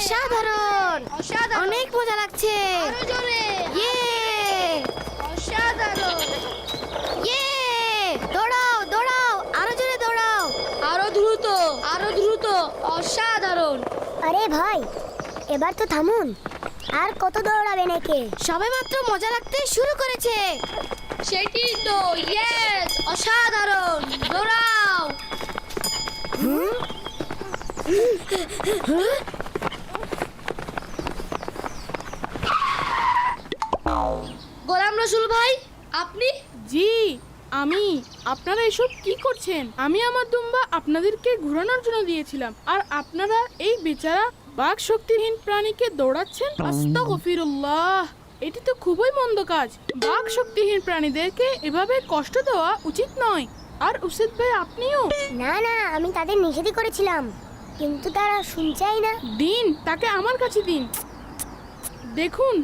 অসাধারণ। অসাধারণ। অনেক মজা লাগছে। আরও ইয়ে। অসাধারণ। ইয়ে। দৌড়াও দৌড়াও। আরও জোরে দৌড়াও। আরও দ্রুত আরও দ্রুত। অসাধারণ। আরে ভাই এবার তো থামুন। আর কত দৌড়াবেন একে? সবে মাত্র মজা লাগতে শুরু করেছে। সেটি তো ইয়েস অসাধারণ। দৌড়াও। গোলাম রসুল ভাই আপনি? জি আমি। আপনারা এসব কি করছেন? আমি আমার দুম্বা আপনাদেরকে ঘোরানোর জন্য দিয়েছিলাম। আর আপনারা এই বেচারা বাঘ শক্তিহীন প্রাণীকে দৌড়াচ্ছেন? আস্তাগফিরুল্লাহ। এটি তো খুবই মন্দ কাজ। বাঘ শক্তিহীন প্রাণীদেরকে এভাবে কষ্ট দেওয়া উচিত নয়। আর উচিত ভাই আপনিও? না না আমি তাদের নিষেধই করেছিলাম। কিন্তু তারা শুনছেই না। দিন তাকে আমার কাছে দিন। দেখুন